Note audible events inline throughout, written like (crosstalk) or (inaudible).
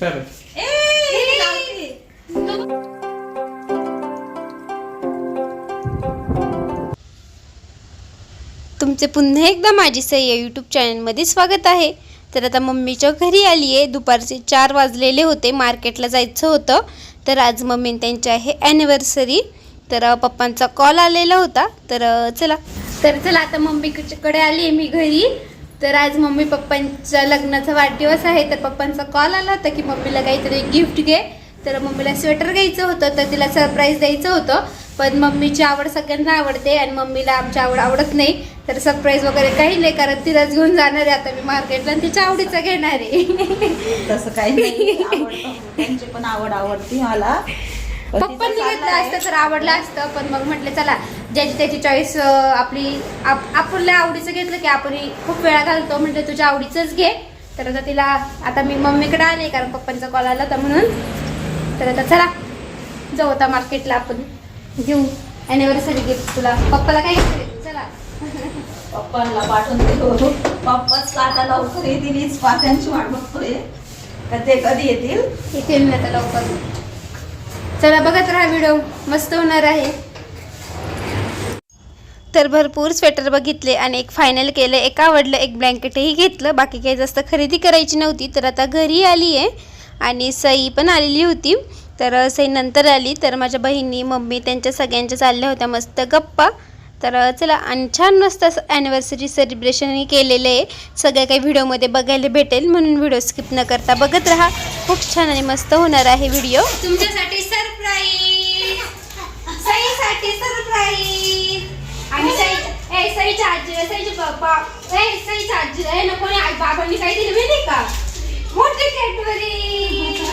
Bye bye तुमचे पुन्हा एकदा माझी सई या यूट्यूब चॅनलमध्ये स्वागत आहे. तर आता मम्मीच्या घरी आली आहे दुपारचे चार वाजलेले होते. मार्केटला जायचं होतं. तर आज मम्मी त्यांची आहे ॲनिव्हर्सरी तर पप्पांचा कॉल आलेला होता. तर चला. तर चला आता मम्मीकडे आली आहे मी घरी. तर आज मम्मी पप्पांच्या लग्नाचा वाढदिवस आहे तर पप्पांचा कॉल आला होता की मम्मीला काहीतरी गिफ्ट घे. तर मम्मीला स्वेटर घ्यायचं होतं तर तिला सरप्राईज द्यायचं होतं. पण मम्मीची आवड सगळ्यांना आवडते आणि मम्मीला आमची आवड आवडत नाही. तर सरप्राईज वगैरे काही नाही कारण तिलाच घेऊन जाणार आहे. आता मी मार्केटला आणि तिच्या आवडीचं घेणार आहे. तसं काही नाही. (laughs) त्यांची पण आवड आवडती मला. पप्पांनी घेतलं. असतं तर आवडलं असतं पण मग म्हटलं चला ज्याची त्याची चॉईस आपली आप- आपल्या आवडीचं घेतलं की आपण खूप वेळा घालतो. म्हटलं तुझ्या आवडीचंच घे. तर आता तिला आता मी मम्मीकडे आले कारण पप्पांचा कॉल आला होता म्हणून. तर आता चला जाऊ आता मार्केटला आपण. घेऊ. अॅनिव्हर्सरी गिफ्ट तुला. पप्पाला काय घेतलं? चला. पप्पांना पाठवून दिलो पप्पाच आता लवकर येतील हीच पात्यांची वाट बघतोय. का ते कधी येतील? इथे मी आता लवकर. चला बघत राहा व्हिडिओ मस्त होणार आहे. तर भरपूर स्वेटर बघितले आणि एक फायनल केलं. एक आवडलं एक ब्लँकेटही घेतलं. बाकी काही जास्त खरेदी करायची नव्हती तर आता घरी आली आहे आणि सई पण आलेली होती. तर सई नंतर आली. तर माझ्या बहिणी मम्मी त्यांच्या सगळ्यांच्या चालल्या होत्या. मस्त गप्पा. तर चला आणि छान मस्त ॲनिव्हर्सरी सेलिब्रेशनही केलेलं आहे. सगळ्या काही व्हिडिओमध्ये बघायला भेटेल म्हणून व्हिडिओ स्किप न करता बघत राहा. खूप छान आणि मस्त होणार आहे व्हिडिओ तुमच्यासाठी सईसाठी सरप्राईज आणि सई ए सईच्या आजी सईचे पप्पा. ए सईच्या आजी आहे ना कोणी आई बाबांनी काय दिलं माहिती का? मोठी कॅडबरी.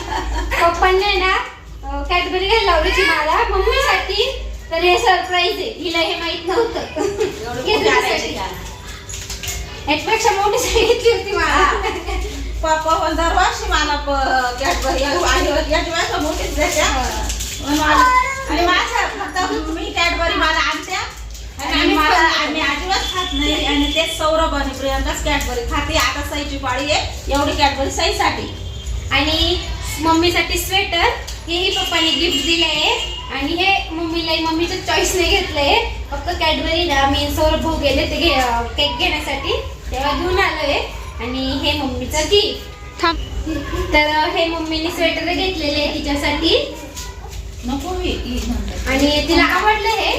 पप्पांनी ना कॅडबरी घ्यायला लावलीची मला मम्मीसाठी. तर हे सरप्राईज आहे. हिला हे माहीत नव्हतं? याच्यापेक्षा मोठी सांगितली होती मला. पप्पा पण दरवर्षी मला कॅडबरी आणि याच्यापेक्षा मोठीच मला- आणि माझ्या फक्त मी कॅडबरी मला आणत्या. आणि मला आम्ही अजिबात खात नाही. आणि तेच सौरभ आणि प्रियंकाच कॅडबरी खाते. आता सईची पाळी आहे. एवढी कॅडबरी सईसाठी. आणि मम्मीसाठी स्वेटर हेही पप्पाने गिफ्ट दिलंय. आणि हे मम्मीला मम्मीचं चॉईस नाही घेतलंय. फक्त कॅडबरी आम्ही सौरभ भाऊ गेले ते घे केक घेण्यासाठी. तेव्हा घेऊन आलोय. आणि हे मम्मीचं गिफ्ट तर हे मम्मीने स्वेटर घेतलेले आहे तिच्यासाठी. नको. आणि तिला आवडलं हे.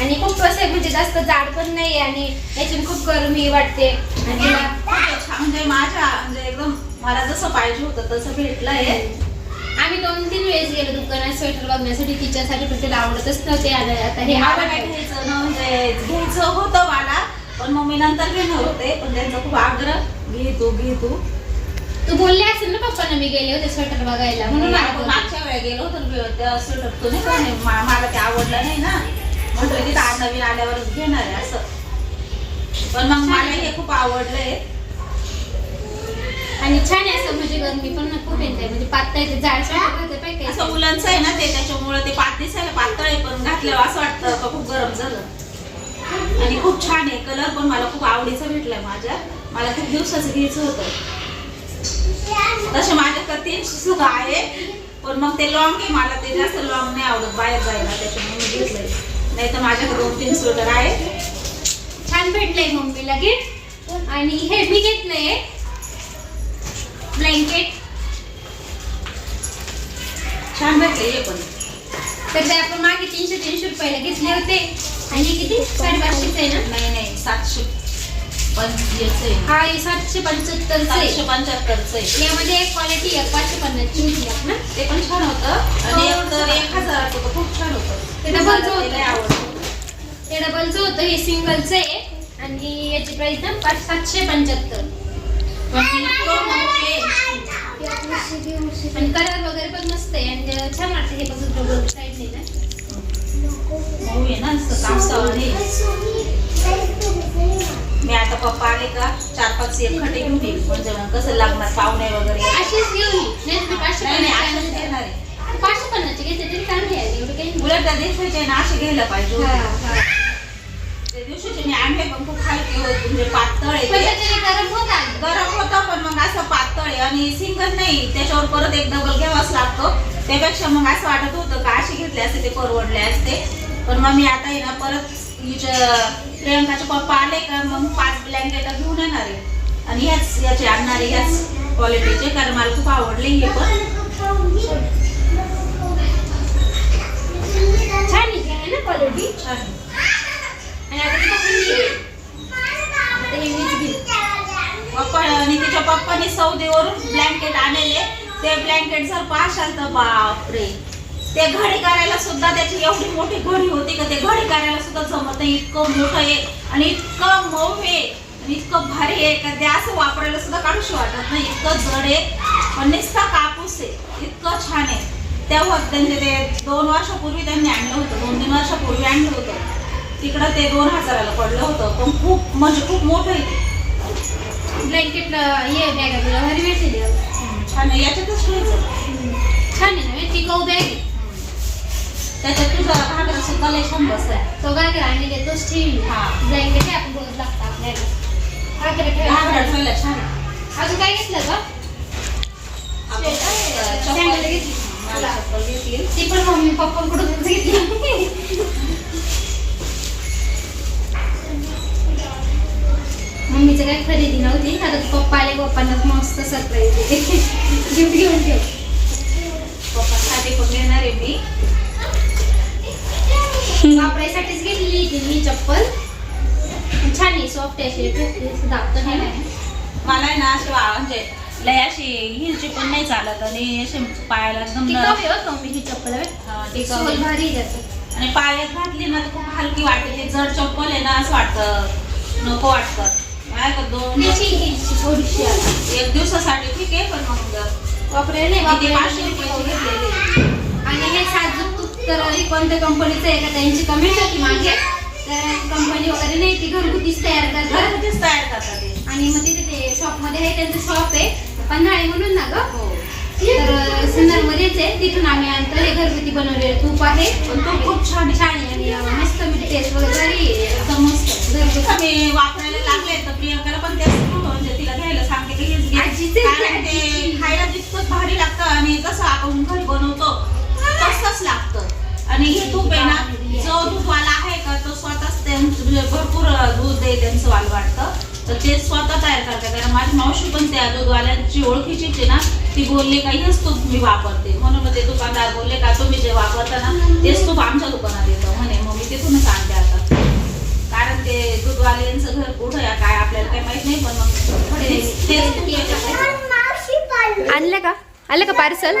आणि खूप असं म्हणजे जास्त जाड पण नाही आणि याच्यात खूप गरमी वाटते. आणि तिला म्हणजे माझ्या म्हणजे एकदम मला जसं पाहिजे होतं तसं भेटलंय. आम्ही दोन तीन वेळेस गेलो दुकानात स्वेटर बघण्यासाठी. तिच्यासाठी पण तिला आवडतच नव्हते. आणि आता हे मला काय घ्यायचं म्हणजे घ्यायचं होतं मला पण मग मी नंतर घेणार होते. पण त्यांचा खूप आग्रह घे तू घे तू. तू बोलले असेल ना पप्पांना मी गेले होते स्वेटर बघायला म्हणून आपण. मागच्या वेळेला गेलो होतो ना बी- त्या स्वेटर तो नाही का मा- मला ते आवडलं नाही ना. म्हटलं की आज नवीन आल्यावरच घेणार आहे असं. पण मग मला हे खूप आवडलंय. आणि छान आहे असं म्हणजे गरमी पण खूप येते म्हणजे पातळ येते जाड स्वेटर पाहिजे असं मुलांचं आहे ना ते त्याच्यामुळे ते पात दिसायला पातळ आहे पण घातल्यावर असं वाटतं का खूप गरम झालं. आणि खूप छान आहे कलर पण मला खूप आवडीचा भेटलाय माझ्या. मला खूप दिवसाचं घ्यायचं होतं. तसे माझ्याकडे तीन सुद्धा आहे. पण मग ते लॉंग आहे मला ते जास्त लॉंग नाही आवडत बाहेर जायला त्याच्यामुळे मी घेतलंय. नाही तर माझ्याकडे दोन तीन स्वेटर आहे. छान भेटलंय मम्मीला गिफ्ट आणि हे मी घेतलंय. ब्लँकेट छान भेटले हे पण. तर ते आपण मागे तीनशे तीनशे रुपयाला घेतले होते. आणि किती? साडेपाचशेच आहे ना? नाही नाही सातशे. हा हे सातशे पंच्याहत्तरचं. सातशे आहे पंच्याहत्तरचं. आहे यामध्ये एक क्वालिटी आहे पाचशे पन्नासची होती ना ते पण छान होतं. आणि एक तर एक हजाराचं होतं. खूप छान होतं. ते डबलचं मला होतं. ते लय आवडतं ते डबलचं होतं. हे सिंगलचं आहे. आणि याची प्राइस ना पाच सातशे पंच्याहत्तर. आणि कलर वगैरे पण मस्त आहे. आणि छान वाटतं हे बघून. डबल साईडने ना आहे ना असं कापसावर हे. पप्पा आले का? चार पाच एक खटे घेऊन येईल. म्हणजे कसं लागणार? पाहुणे वगैरे? अशीच घेऊन ये. पाचशे पन्नास आहे. पाचशे पन्नासची घेतली तरी चांगली आहे एवढं काही. उलट त्या दिवसाचे ना असे घ्यायला पाहिजे हा. हा. त्या दिवशीचे मी आणले पण खूप होते. म्हणजे पातळ आहे गरम होत गरम होतं पण मग असं पातळ आहे. आणि सिंगल नाही. त्याच्यावर परत एक डबल घ्यावाच लागतो. त्यापेक्षा मग असं वाटत होतं का असे घेतले असते ते परवडले असते. पण मग मी आता आहे ना परत हिच्या प्रियंकाचे पप्पा आले का मग पाच ब्लँकेट घेऊन येणार आहे. आणि ह्याच याचे आणणार आहे ह्याच क्वालिटीचे कारण मला खूप आवडले हे पण. छान आहे ना क्वालिटी छान. आणि आता. पप्पा आणि तिच्या पप्पाने सौदीवरून ब्लँकेट आणले ते ब्लँकेट जर पाशाल तर बापरे. ते घडी करायला सुद्धा त्याची एवढी मोठी घडी होती का ते घडी करायला सुद्धा जमत नाही. इतकं मोठं आहे आणि इतकं मऊ आहे आणि इतकं भारी आहे का ते असं वापरायला सुद्धा काढूशी वाटत नाही. इतकं जड आहे पण नुसता कापूस आहे. इतकं छान आहे. तेव्हा त्यांचे ते दोन वर्षापूर्वी त्यांनी आणलं होतं. दोन तीन वर्षापूर्वी आणलं होतं. तिकडं ते दोन हजाराला पडलं होतं. पण खूप म्हणजे खूप मोठं आहे ते. ब्लँकेट ये बॅग भारी भेटेल. हे. छान आहे. याच्यातच ठेवायचं. छान आहे ना हे बॅग आहे. त्याच्यात तुझा घागरा सुद्धा लय छान बसलाय तो काय करा आणि देतोच ठेवी हा. ब्लँकेट आहे आपण रोज लागतं आपल्याला. घागरा घागरा. ठेवायला छान आहे. अजून काय घेतलं का आपण, अं, सँडल चप्पल घेतली. मला चप्पल घेतली. ती पण मम्मी पप्पांकडूनच घेतली. मम्मीचं काय खरेदी नव्हती. आता पप्पा आले पप्पांना मस्त सरप्राईज गिफ्ट (laughs) घेऊन ठेव. पप्पांसाठी पण घेणार आहे मी. वापरायसाठीच घेतली ती मी चप्पल. छान आहे सॉफ्ट आहे अशी दाबत नाही. मला आहे ना अशी वा- म्हणजे लय अशी हिलची पण नाही चालत आणि अशी पायाला एकदम हो ही चप्पल. हा. भारी आणि पायात घातली ना तर खूप हलकी वाटते. ते जड चप्पल आहे ना असं वाटतं. नको वाटतं. काय का दोन थोडीशी. एक दिवसासाठी ठीक आहे पण मग वापरायला नाही पाचशे. घेतलेली. आणि हे साजूक तर कोणत्या कंपनीचं आहे का? त्यांची कमेंट होती मागे. तर कंपनी वगैरे नाही ती घरगुतीच तयार करतात. घरगुतीच तयार करतात ते. आणि मग तिथे ते शॉपमध्ये आहे त्यांचं शॉप आहे. पन्हाळे म्हणून ना ग? हो. तर सिन्नरमध्येच आहे. तिथून आम्ही आणतो. हे घरगुती बनवलेलं तूप आहे. पण तो खूप छान छान आहे. आणि अं, मस्त म्हणजे टेस्ट वगैरे. एकदम मस्त. घरगुती. मी वापरायला लागले तर प्रियंकाला पण तेच म्हणजे तिला घ्यायला सांगते की हेच घे. आजीचेच कारण ते. खायला जितकं भारी लागतं आणि जसं आपण घरी बनवतो तसंच लागतं. आणि हे तूप आहे ना जो दूधवाला आहे का तो स्वतःच त्यांचं म्हणजे भरपूर दूध आहे त्यांचं वाल वाटतं तर ते स्वतः तयार करतात. कारण माझी मावशी पण त्या दूधवाल्यांची ओळखीचीच आहे ना ती बोलली का हेच तूप मी वापरते. म्हणून मग ते दुकानदार बोलले का तुम्ही जे वापरता ना तेच तूप आमच्या दुकानात येतं. म्हणे मग मी तिथूनच आणते आता. कारण ते दूधवाल्यांचं घर कुठं आहे काय आपल्याला काही माहीत नाही पण मग तेच येतं. आणलं का? आलं का पार्सल?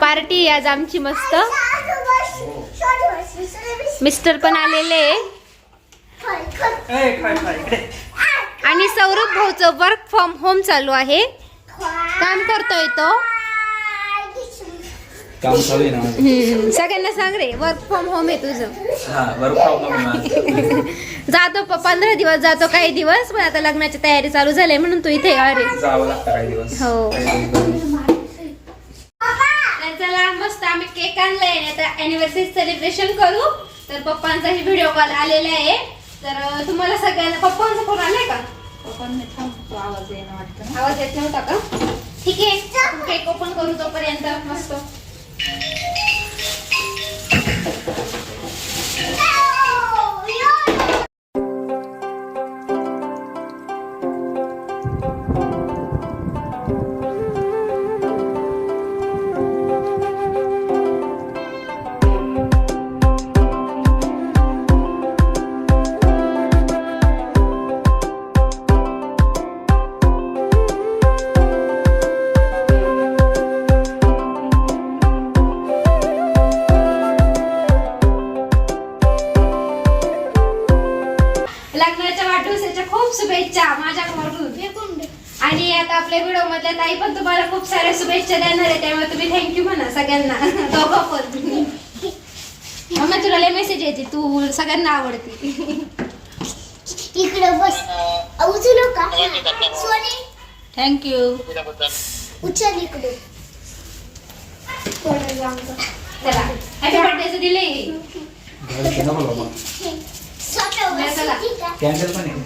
पार्टी आज आमची मस्त. मिस्टर पण आलेले. आणि सौरभ भाऊचं वर्क फ्रॉम होम चालू आहे. काम करतोय तो. काम चालू आहे ना सगळ्यांना सांग रे वर्क फ्रॉम होम आहे तुझं. हा वर्क फ्रॉम होम. जातो प- पंधरा दिवस जातो काही दिवस पण आता लग्नाची तयारी चालू झाली म्हणून तू इथे अरे हो. काही दिवस. तर चला मस्त आम्ही केक आणलाय आणि आता अॅनिव्हर्सरी सेलिब्रेशन करू. तर पप्पांचाही व्हिडिओ कॉल आलेला आहे. तर तुम्हाला सगळ्यांना पप्पांचा फोन आलाय का? मी थांबतो आवाज येणं वाटतं आवाज येत नव्हता का? ठीक आहे. केक ओपन करू तोपर्यंत. मस्त. आपल्या व्हिडिओ मधल्या ताई पण तुम्हाला खूप साऱ्या शुभेच्छा देणार आहे त्यामुळे तुम्ही थँक्यू म्हणा सगळ्यांना. (laughs) दोघं पण. मम्मा तुला लय मेसेज येते तू सगळ्यांना आवडते. इकडे बस. उचलू का सोनी थँक्यू उचल इकडे चला. हॅपी दिले कॅन्डल पण आहे.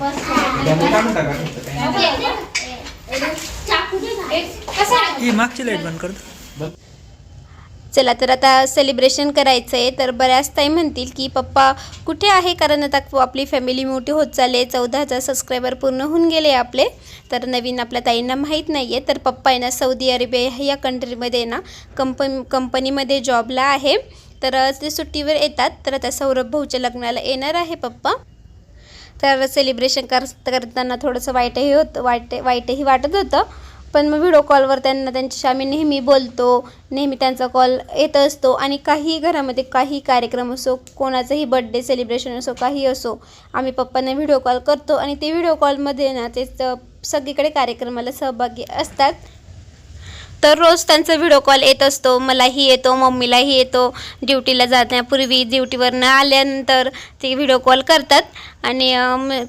ही मागची लाइट बंद करतो चला तर आता सेलिब्रेशन करायचं आहे तर बऱ्याच ताई म्हणतील की पप्पा कुठे आहे? कारण आता आपली फॅमिली मोठी होत चालली आहे. चौदा हजार सबस्क्रायबर पूर्ण होऊन गेले आपले. तर नवीन आपल्या ताईंना माहीत नाही आहे तर पप्पा आहे ना सौदी अरेबिया या कंट्रीमध्ये ना कंपन कंपनीमध्ये जॉबला आहे. तर ते सुट्टीवर येतात. तर आता सौरभ भाऊच्या लग्नाला येणार आहे पप्पा. तर सेलिब्रेशन कर करताना थोडंसं वाईटही होतं वाईट वाईटही वाटत होतं. पण मग व्हिडिओ कॉलवर त्यांना त्यांच्याशी आम्ही नेहमी बोलतो नेहमी त्यांचा कॉल येत असतो. आणि काही घरामध्ये काही कार्यक्रम असो कोणाचाही बड्डे सेलिब्रेशन असो काही असो आम्ही पप्पांना व्हिडिओ कॉल करतो. आणि ते व्हिडिओ कॉलमध्ये ना ते सगळीकडे कार्यक्रमाला सहभागी असतात. तर रोज त्यांचा व्हिडिओ कॉल येत असतो. मलाही येतो मम्मीलाही येतो. ड्युटीला जाण्यापूर्वी ड्युटीवरनं आल्यानंतर ते व्हिडिओ कॉल करतात. आणि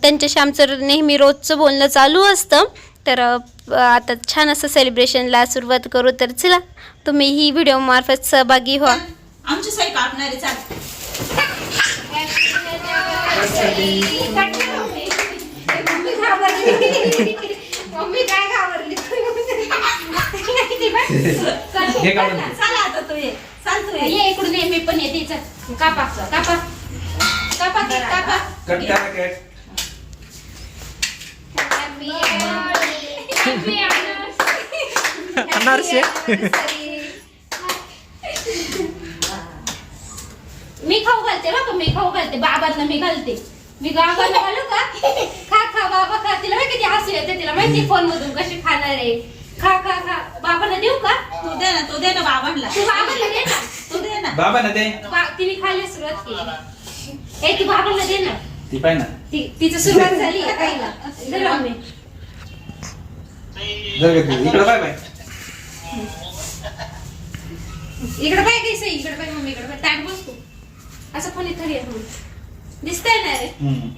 त्यांच्याशी आमचं नेहमी रोजचं बोलणं चालू असतं. तर आता छान असं सेलिब्रेशनला सुरुवात करू तर चला तुम्ही ही व्हिडिओमार्फत सहभागी व्हा. आमची सही कापणारी चाल. (laughs) हे काढून दे. चला आता तू ये. चाल तू ये. ये इकडून ये मी पण येते. चल. कापा कापा. कापा केक कापा. कट करा केक. अनारसे (laughs) मी खाऊ घालते बघा मी खाऊ घालते. बाबांना मी घालते. मी बाबांना घालू का? खा खा बाबा खा तिला माहिती किती हसू येते तिला. माहिती फोन मधून कशी खाणार आहे. खा खा खा. बाबांना देऊ का? तू दे ना तू दे ना बाबांना. तू बाबांना दे ना. तू दे ना. बाबा ना ते बा- तिने खायला सुरुवात केली. ए तू बाबांना दे ना. ती पाय ना. ती तिची सुरुवात झाली आहे खायला. दे मम्मी. जर. इकडं पाय बाय इकडे पाय काही सही इकडे पाय मम्मी इकडे पाय. ताट बस. तू असं कोणी तरी आहे दिसतंय ना रे? हम्म.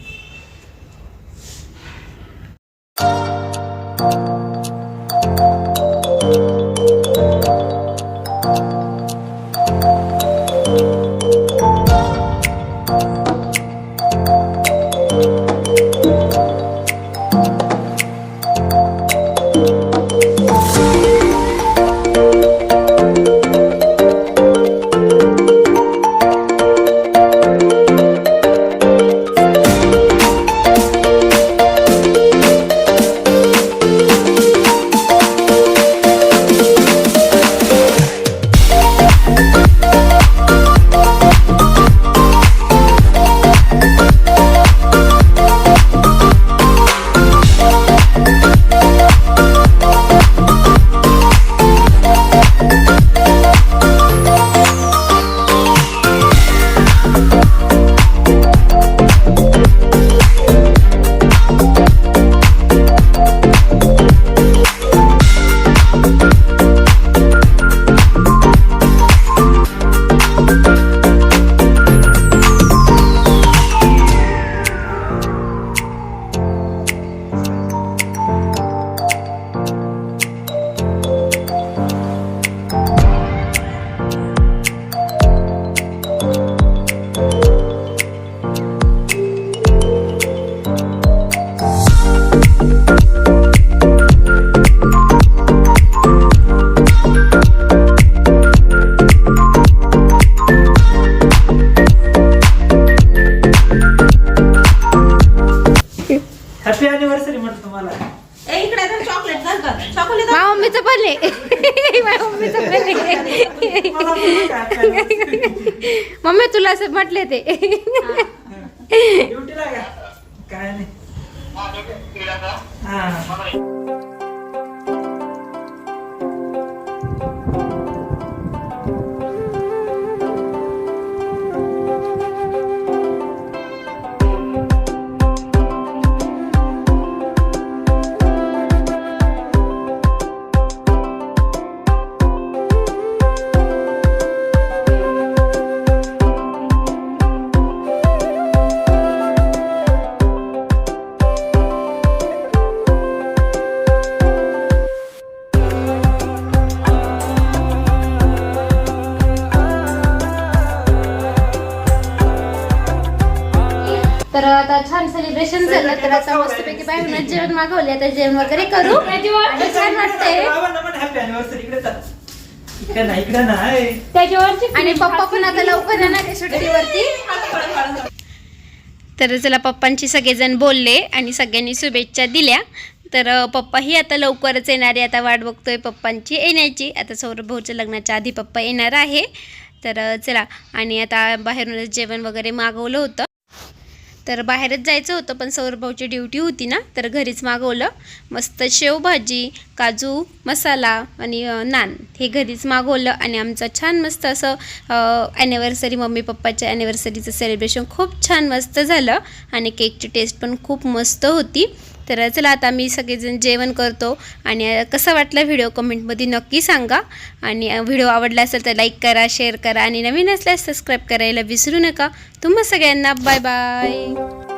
पण आहे माझ्या मम्मीचं पण आहे मम्मी तुला असं म्हटले ते. काय नाही जेवण मागवले आता जेवण वगैरे करू. (laughs) आणि छान वाटतंय. आणि पप्पा पण आता लवकर येणार आहे सुट्टीवरती. तर चला पप्पांची सगळेजण बोलले आणि सगळ्यांनी शुभेच्छा दिल्या. तर पप्पाही आता लवकरच येणार आहे. आता वाट बघतोय पप्पांची येण्याची. आता सौरभ भाऊच्या लग्नाच्या आधी पप्पा येणार आहे. तर चला. आणि आता बाहेरूनच जेवण वगैरे मागवलं होतं. तर बाहेरच जायचं होतं पण सौरभाऊची ड्युटी होती ना तर घरीच मागवलं. मस्त शेवभाजी काजू मसाला आणि नान हे घरीच मागवलं आणि आमचं छान मस्त असं ॲनिव्हर्सरी मम्मी पप्पाच्या ॲनिव्हर्सरीचं सेलिब्रेशन खूप छान मस्त झालं. आणि केकची टेस्ट पण खूप मस्त होती. तर चला आता मी सगळेजण जेवण करतो. आणि कसा वाटला व्हिडिओ कमेंटमध्ये नक्की सांगा. आणि व्हिडिओ आवडला असेल तर लाईक करा शेअर करा आणि नवीन असल्यास सबस्क्राईब करायला विसरू नका. तुम्हा सगळ्यांना बाय बाय.